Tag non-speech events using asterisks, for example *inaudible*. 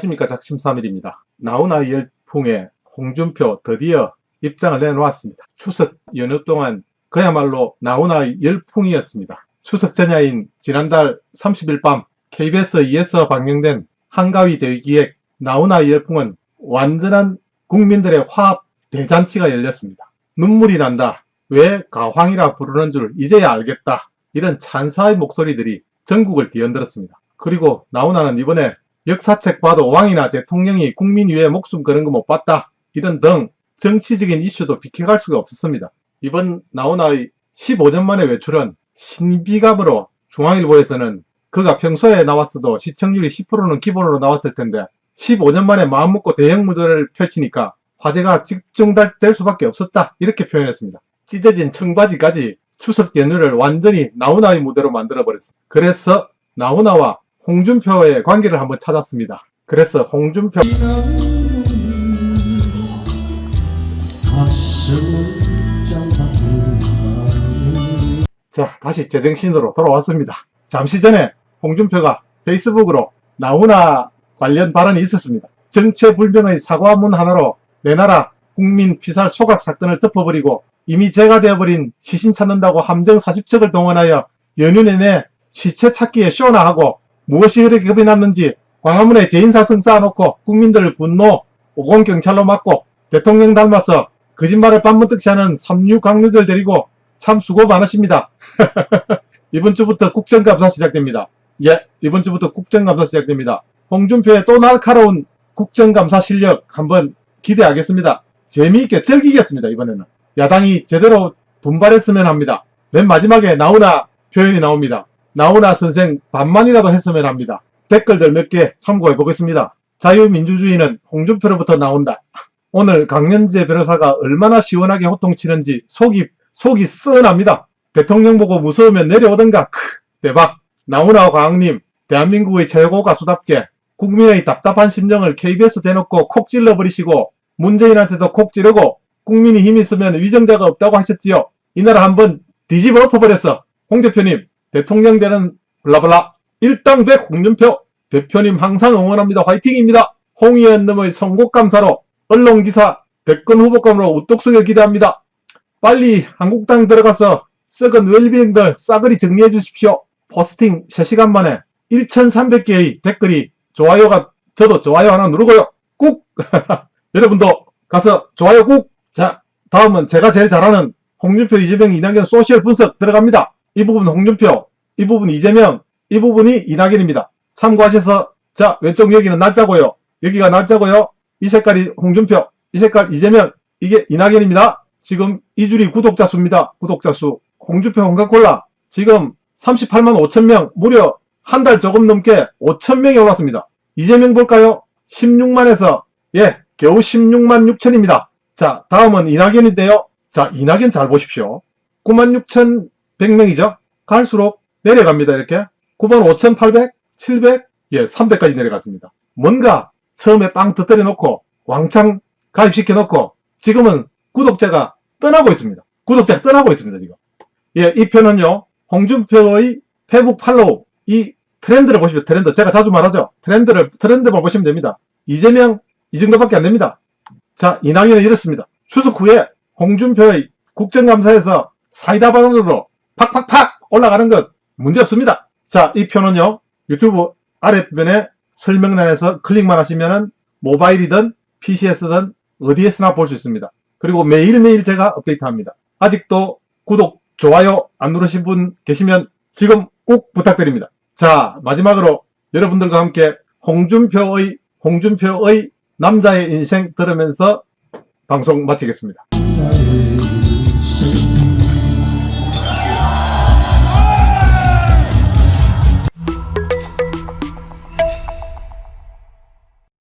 안녕하십니까 작심삼일입니다. 나훈아 열풍에 홍준표 드디어 입장을 내놓았습니다. 추석 연휴 동안 그야말로 나훈아 열풍이었습니다. 추석 전야인 지난달 30일 밤 KBS 2에서 방영된 한가위 대기획 나훈아 열풍은 완전한 국민들의 화합 대잔치가 열렸습니다. 눈물이 난다. 왜 가황이라 부르는 줄 이제야 알겠다. 이런 찬사의 목소리들이 전국을 뒤흔들었습니다. 그리고 나훈아는 이번에 역사책 봐도 왕이나 대통령이 국민 위해 목숨 거는 거 못 봤다. 이런 등 정치적인 이슈도 비켜갈 수가 없었습니다. 이번 나훈아의 15년 만의 외출은 신비감으로 중앙일보에서는 그가 평소에 나왔어도 시청률이 10%는 기본으로 나왔을 텐데 15년 만에 마음 먹고 대형 무대를 펼치니까 화제가 집중될 수밖에 없었다. 이렇게 표현했습니다. 찢어진 청바지까지 추석 연휴를 완전히 나훈아의 무대로 만들어버렸습니다. 그래서 나훈아와 홍준표의 관계를 한번 찾았습니다. 그래서 홍준표 자 다시 제정신으로 돌아왔습니다. 잠시 전에 홍준표가 페이스북으로 나훈아 관련 발언이 있었습니다. 정체불명의 사과문 하나로 내 나라 국민 피살 소각 사건을 덮어버리고 이미 죄가 되어버린 시신 찾는다고 함정 40척을 동원하여 연휴 내내 시체 찾기에 쇼나 하고 무엇이 그렇게 겁이 났는지 광화문에 재인사성 쌓아놓고 국민들을 분노 오공경찰로 맞고 대통령 닮아서 거짓말을 반문득시 하는 삼류 강류들 데리고 참 수고 많으십니다. *laughs* 이번 주부터 국정감사 시작됩니다. 예, 이번 주부터 국정감사 시작됩니다. 홍준표의 또 날카로운 국정감사 실력 한번 기대하겠습니다. 재미있게 즐기겠습니다, 이번에는. 야당이 제대로 분발했으면 합니다. 맨 마지막에 나훈아 표현이 나옵니다. 나훈아 선생 반만이라도 했으면 합니다. 댓글들 몇 개 참고해 보겠습니다. 자유민주주의는 홍준표로부터 나온다. *laughs* 오늘 강연재 변호사가 얼마나 시원하게 호통치는지 속이 속이 쓰흔합니다. 대통령 보고 무서우면 내려오던가 크 대박 나훈아 광님 대한민국의 최고 가수답게 국민의 답답한 심정을 KBS 대놓고 콕 찔러버리시고 문재인한테도 콕 찌르고 국민이 힘 있으면 위정자가 없다고 하셨지요. 이 나라 한번 뒤집어 엎어버렸어. 홍 대표님 대통령 되는 블라블라 일당백 홍준표 대표님 항상 응원합니다. 화이팅입니다. 홍 의원님의 선곡 감사로 언론기사 대권 후보감으로 우뚝 서길 기대합니다. 빨리 한국당 들어가서 썩은 웰빙들 싸그리 정리해 주십시오. 포스팅 3시간 만에 1300개의 댓글이 좋아요가 저도 좋아요 하나 누르고요. 꾹! *laughs* 여러분도 가서 좋아요 꾹! 자 다음은 제가 제일 잘하는 홍준표, 이재명, 이낙연 소셜 분석 들어갑니다. 이 부분 홍준표, 이 부분 이재명, 이 부분이 이낙연입니다. 참고하셔서 자 왼쪽 여기는 날짜고요. 여기가 날짜고요. 이 색깔이 홍준표, 이 색깔 이재명, 이게 이낙연입니다. 지금 이 줄이 구독자 수입니다. 구독자 수. 홍준표 홍카콜라 지금 38만 5천 명 무려 한 달 조금 넘게 5천 명이 올랐습니다. 이재명 볼까요? 16만에서 예 겨우 16만 6천입니다. 자 다음은 이낙연인데요. 자 이낙연 잘 보십시오. 9만 6천 100명이죠. 갈수록 내려갑니다. 이렇게 9만 5천 800, 700, 예 300까지 내려갔습니다. 뭔가 처음에 빵 터뜨려 놓고 왕창 가입시켜 놓고 지금은 구독자가 떠나고 있습니다. 구독자가 떠나고 있습니다, 지금. 예, 이 편은요, 홍준표의 페북 팔로우, 이 트렌드를 보시면 트렌드. 제가 자주 말하죠. 트렌드를, 트렌드만 보시면 됩니다. 이재명, 이 정도밖에 안 됩니다. 자, 이낙연은 이렇습니다. 추석 후에 홍준표의 국정감사에서 사이다 반으로 팍팍팍 올라가는 것 문제 없습니다. 자, 이 편은요, 유튜브 아랫면에 설명란에서 클릭만 하시면은 모바일이든 PC에서든 어디에서나 볼 수 있습니다. 그리고 매일매일 제가 업데이트합니다. 아직도 구독, 좋아요 안 누르신 분 계시면 지금 꼭 부탁드립니다. 자, 마지막으로 여러분들과 함께 홍준표의, 홍준표의 남자의 인생 들으면서 방송 마치겠습니다.